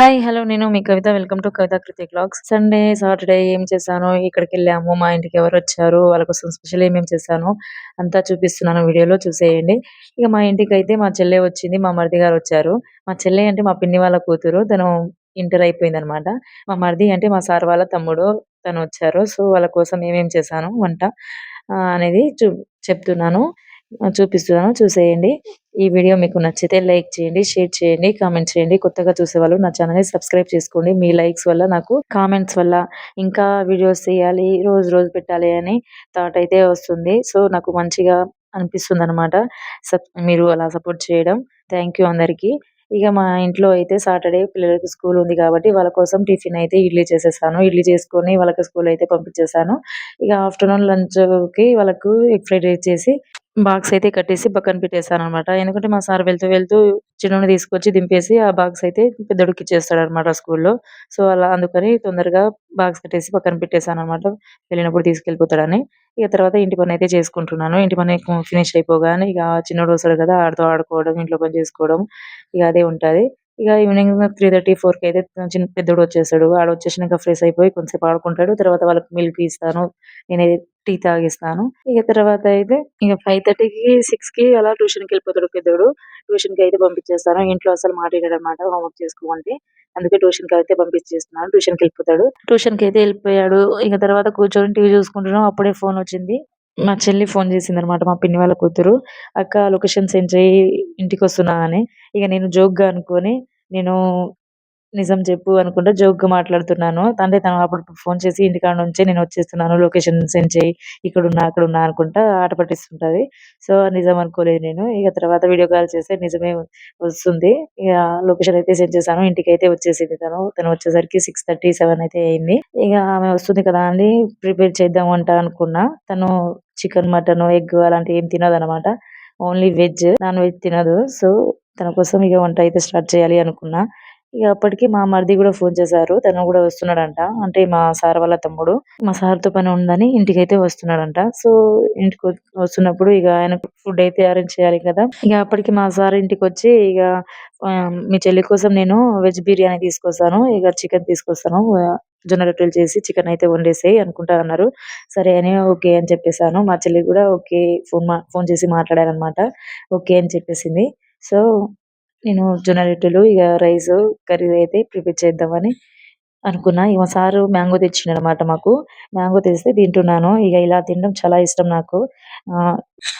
Hi hello నేను మీ Kavitha. Welcome to Kavitha Kriti blogs Sunday Saturday ఏం చేశాను ఇక్కడికి వెళ్ళాము. మా ఇంటికి ఎవరు వచ్చారు వాళ్ళ కోసం స్పెషల్ ఏమేమి చేశాను అంతా చూపిస్తున్నాను వీడియోలో చూసేయండి. ఇక మా ఇంటికి అయితే మా చెల్లె వచ్చింది మా మరిది గారు వచ్చారు. మా చెల్లె అంటే మా పిన్ని వాళ్ళ కూతురు తను ఇంటర్ అయిపోయింది అనమాట మా మరిది అంటే మా సార్ వాళ్ళ తమ్ముడు తను వచ్చారు. సో వాళ్ళ కోసం ఏమేమి చేశాను వంట అనేది చూ చెప్తున్నాను. చూపిస్తున్నాను. చూసేయండి. ఈ వీడియో మీకు నచ్చితే లైక్ చేయండి షేర్ చేయండి కామెంట్ చేయండి. కొత్తగా చూసేవాళ్ళు నా ఛానల్ని సబ్స్క్రైబ్ చేసుకోండి. మీ లైక్స్ వల్ల నాకు కామెంట్స్ వల్ల ఇంకా వీడియోస్ చేయాలి రోజు రోజు పెట్టాలి అని థాట్ అయితే వస్తుంది. సో నాకు మంచిగా అనిపిస్తుంది అనమాట మీరు అలా సపోర్ట్ చేయడం. థ్యాంక్ యూ అందరికీ. ఇక మా ఇంట్లో అయితే సాటర్డే పిల్లలకి స్కూల్ ఉంది కాబట్టి వాళ్ళ కోసం టిఫిన్ అయితే ఇడ్లీ చేసేసాను ఇడ్లీ చేసుకొని వాళ్ళకి స్కూల్ అయితే పంపించేసాను ఇక ఆఫ్టర్నూన్ లంచ్కి వాళ్ళకు ఎగ్ ఫ్రైడ్ రైస్ చేసి బాక్స్ అయితే కట్టేసి పక్కన పెట్టేశాను అనమాట ఎందుకంటే మా సార్ వెళ్తూ వెళ్తూ చిన్నని తీసుకొచ్చి దింపేసి ఆ బాక్స్ అయితే పెద్దోడికి ఇచ్చేస్తాడు అనమాట స్కూల్లో. సో అలా అందుకని తొందరగా బాక్స్ కట్టేసి పక్కన పెట్టేశాను అనమాట వెళ్ళినప్పుడు తీసుకెళ్ళిపోతాడని. ఇక తర్వాత ఇంటి పని అయితే చేసుకుంటున్నాను. ఇంటి పని ఫినిష్ అయిపోగానే ఇక చిన్నోడు వస్తాడు కదా ఆడుతూ ఆడుకోవడం ఇంట్లో పని చేసుకోవడం ఇక అదే ఉంటది. ఇక ఈవినింగ్ త్రీ థర్టీ ఫోర్కి అయితే చిన్న పెద్దోడు వచ్చేసాడు. వాడు వచ్చేసినాక ఫ్రెష్ అయిపోయి కొంచెంసేపు ఆడుకుంటాడు. తర్వాత వాళ్ళకి మిల్క్ ఇస్తాను. నేనైతే టీ తాగిస్తాను. ఇక తర్వాత అయితే ఇక ఫైవ్ థర్టీకి సిక్స్కి అలా ట్యూషన్కి వెళ్ళిపోతాడు పెద్దోడు. ట్యూషన్కి అయితే పంపించేస్తాను. ఇంట్లో అసలు మాట అనమాట హోంవర్క్ చేసుకోమంటే. అందుకే ట్యూషన్కి అయితే పంపించేస్తున్నాను. ట్యూషన్కి వెళ్ళిపోతాడు. ట్యూషన్కి అయితే వెళ్ళిపోయాడు. ఇక తర్వాత కూర్చొని టీవీ చూసుకుంటున్నాం. అప్పుడే ఫోన్ వచ్చింది. మా చెల్లి ఫోన్ చేసింది అనమాట మా పిన్ని వాళ్ళ కూతురు. అక్క లొకేషన్ సెండ్ చేయి ఇంటికి వస్తున్నా అని. ఇక నేను జోక్గా అనుకొని నేను నిజం చెప్పు అనుకుంటా జోక్గా మాట్లాడుతున్నాను. అంటే తను అప్పుడు ఫోన్ చేసి ఇంటికాడ నుంచే నేను వచ్చేస్తున్నాను. లొకేషన్ సెండ్ చేయి. ఇక్కడ ఉన్నా అక్కడ ఉన్నా అనుకుంటా ఆట పట్టిస్తుంటది. సో నిజం అనుకోలేదు నేను. ఇక తర్వాత వీడియో కాల్ చేస్తే నిజమే వస్తుంది. ఇక లొకేషన్ అయితే సెండ్ చేశాను. ఇంటికి అయితే వచ్చేసింది తను. తను వచ్చేసరికి సిక్స్ థర్టీ సెవెన్ అయితే అయింది. ఇక ఆమె వస్తుంది కదా అండి. ప్రిపేర్ చేద్దాం వంట అనుకున్నా. తను చికెన్ మటన్ ఎగ్ అలాంటివి ఏం తినదు అనమాట ఓన్లీ వెజ్ నాన్ వెజ్ తినదు. సో తన కోసం ఇక వంట అయితే స్టార్ట్ చేయాలి అనుకున్నా. ఇక అప్పటికి మా మరిది కూడా ఫోన్ చేశారు. తను కూడా వస్తున్నాడంట. అంటే మా సార్ వాళ్ళ తమ్ముడు. మా సార్తో పని ఉందని ఇంటికి అయితే వస్తున్నాడంట. సో ఇంటికి వస్తున్నప్పుడు ఇక ఆయన ఫుడ్ అయితే అరేంజ్ చేయాలి కదా. ఇక అప్పటికి మా సార్ ఇంటికి వచ్చి ఇక మీ చెల్లి కోసం నేను వెజ్ బిర్యానీ తీసుకొస్తాను. ఇక చికెన్ తీసుకొస్తాను. జొన్న రొట్టెలు చేసి చికెన్ అయితే వండేసేయి అనుకుంటా అన్నారు సరే అని ఓకే అని చెప్పేసాను మా చెల్లి కూడా ఓకే ఫోన్ మా ఫోన్ చేసి మాట్లాడారనమాట. ఓకే అని చెప్పేసింది. సో నేను జొన్న రొట్టెలు ఇక రైస్ కర్రీ అయితే ప్రిపేర్ చేద్దామని అనుకున్నా. ఇక మా సారు మ్యాంగో తెచ్చిండు అనమాట మాకు. మ్యాంగో తెస్తే తింటున్నాను. ఇక ఇలా తినడం చాలా ఇష్టం నాకు. ఆ,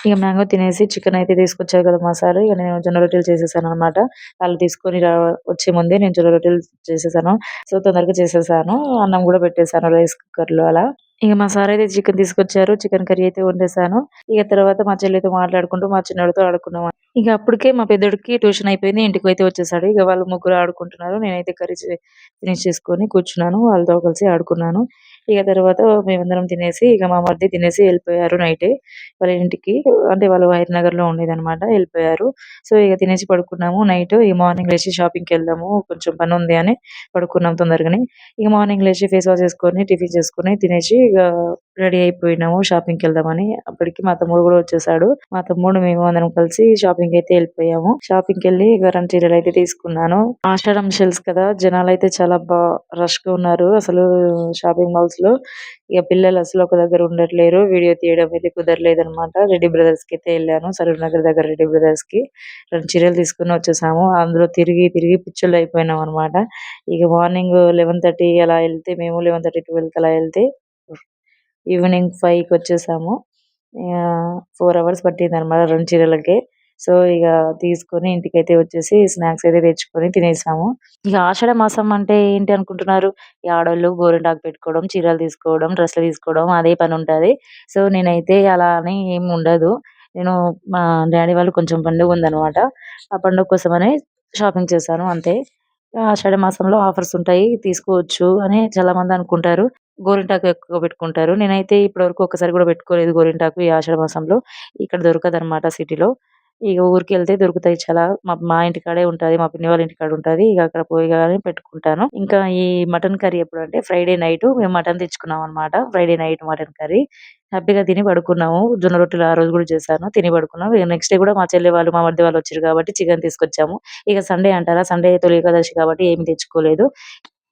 ఇక మ్యాంగో తినేసి చికెన్ అయితే తీసుకొచ్చారు కదా మా సార్. ఇక నేను జొన్న రొట్టెలు చేసేసాను అనమాట వాళ్ళు తీసుకొని వచ్చే ముందే నేను జొన్న రొట్టెలు చేసేసాను. సో తొందరగా చేసేసాను. అన్నం కూడా పెట్టేసాను రైస్ కుక్కర్లో అలా. ఇక మా సార్ అయితే చికెన్ తీసుకొచ్చారు. చికెన్ కర్రీ అయితే వండేసాను ఇక తర్వాత మా చెల్లితో మాట్లాడుకుంటూ మా చిన్నోడితో ఆడుకున్నాం. ఇక అప్పటికే మా పెద్దోడికి ట్యూషన్ అయిపోయింది. ఇంటికి అయితే వచ్చేసాడు. ఇక వాళ్ళు ముగ్గురు ఆడుకుంటున్నారు. నేనైతే కర్రీ ఫినిష్ చేసుకొని కూర్చున్నాను. వాళ్ళతో కలిసి ఆడుకున్నాను. ఇక తర్వాత మేమందరం తినేసి ఇక మా మధ్య తినేసి వెళ్ళిపోయారు నైట్. వాళ్ళ ఇంటికి అంటే వాళ్ళు వైర్ నగర్లో ఉండేది అనమాట వెళ్ళిపోయారు. సో ఇక తినేసి పడుకున్నాము. నైట్ ఈ మార్నింగ్ లేచి షాపింగ్కి వెళ్దాము కొంచెం పని ఉంది అని పడుకున్నాం తొందరగానే. ఇక మార్నింగ్ లేచి ఫేస్ వాష్ చేసుకొని టిఫిన్ చేసుకొని తినేసి ఇక రెడీ అయిపోయినాము షాపింగ్కి వెళ్దామని. అప్పటికి మా తమ్ముడు కూడా వచ్చేసాడు. మా తమ్ముడు మేము అందరం కలిసి షాపింగ్ అయితే వెళ్ళిపోయాము. షాపింగ్కి వెళ్ళి రెండు చీరలు అయితే తీసుకున్నాను. ఆషాఢం సేల్స్ కదా జనాలు అయితే చాలా బా రష్గా ఉన్నారు అసలు షాపింగ్ మాల్స్లో ఇక పిల్లలు అసలు ఒక దగ్గర ఉండట్లేరు. వీడియో తీయడం అయితే కుదరలేదు అనమాట రెడ్డి బ్రదర్స్కి అయితే వెళ్ళాను సరూర్ నగర్ దగ్గర రెడ్డి బ్రదర్స్కి రెండు చీరలు తీసుకుని వచ్చేసాము. అందులో తిరిగి తిరిగి పిచ్చోళ్ళు అయిపోయినాం అనమాట. ఇక మార్నింగ్ లెవెన్ థర్టీ అలా వెళ్తే మేము లెవెన్ థర్టీ ట్వెల్వ్ అలా వెళ్తే ఈవినింగ్ ఫైవ్కి వచ్చేసాము ఫోర్ అవర్స్ పట్టింది అనమాట రెండు చీరలకి. సో ఇక తీసుకొని ఇంటికైతే వచ్చేసి స్నాక్స్ అయితే తెచ్చుకొని తినేసాము. ఇక ఆషాఢ మాసం అంటే ఏంటి అనుకుంటున్నారు? ఈ ఆడవాళ్ళు గోరింటాకు పెట్టుకోవడం చీరలు తీసుకోవడం డ్రెస్సులు తీసుకోవడం అదే పని ఉంటది. సో నేనైతే అలా అని ఏం ఉండదు. నేను మా డాడీ వాళ్ళు కొంచెం పండుగ ఉందన్నమాట. ఆ పండుగ కోసమని షాపింగ్ చేశాను అంతే. ఆషాఢ మాసంలో ఆఫర్స్ ఉంటాయి తీసుకోవచ్చు అని చాలా మంది అనుకుంటారు. గోరింటాకు ఎక్కువ పెట్టుకుంటారు. నేనైతే ఇప్పటి వరకు కూడా పెట్టుకోలేదు గోరింటాకు ఈ ఆషాఢ మాసంలో. ఇక్కడ దొరకదు సిటీ సిటీలో. ఇక ఊరికి వెళ్తే దొరుకుతాయి చాలా. మా మా ఇంటి కాడే ఉంటది మా పిన్ని వాళ్ళ ఇంటి కాడ ఉంటది. ఇక అక్కడ పోయగానే పెట్టుకుంటాను. ఇంకా ఈ మటన్ కర్రీ ఎప్పుడు అంటే ఫ్రైడే నైట్ మేము మటన్ తెచ్చుకున్నాం అన్నమాట. Friday night mutton curry. హ్యాపీగా తిని పడుకున్నాము. జొన్న రొట్టెలు ఆ రోజు కూడా చేశాను. తిని పడుకున్నాం ఇక నెక్స్ట్ డే కూడా మా చెల్లి వాళ్ళు మా మరిది వాళ్ళు వచ్చారు కాబట్టి చికెన్ తీసుకొచ్చాము. ఇక సండే అంటారా? సండే తొలి ఏకాదశి కాబట్టి ఏమి తెచ్చుకోలేదు.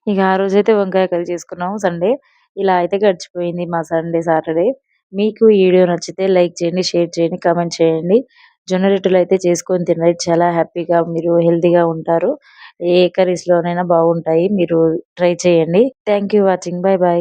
ఇక ఆ రోజైతే వంకాయ కర్రీ చేసుకున్నాము సండే. ఇలా అయితే గడిచిపోయింది మా సండే సాటర్డే. మీకు ఈ వీడియో నచ్చితే లైక్ చేయండి షేర్ చేయండి కామెంట్ చేయండి. జొన్న రొట్టెలు అయితే చేసుకొని తినండి. చాలా హ్యాపీగా మీరు హెల్తీగా ఉంటారు. ఏ కర్రీస్ లోనైనా బాగుంటాయి. మీరు ట్రై చేయండి. Thank you watching. Bye bye.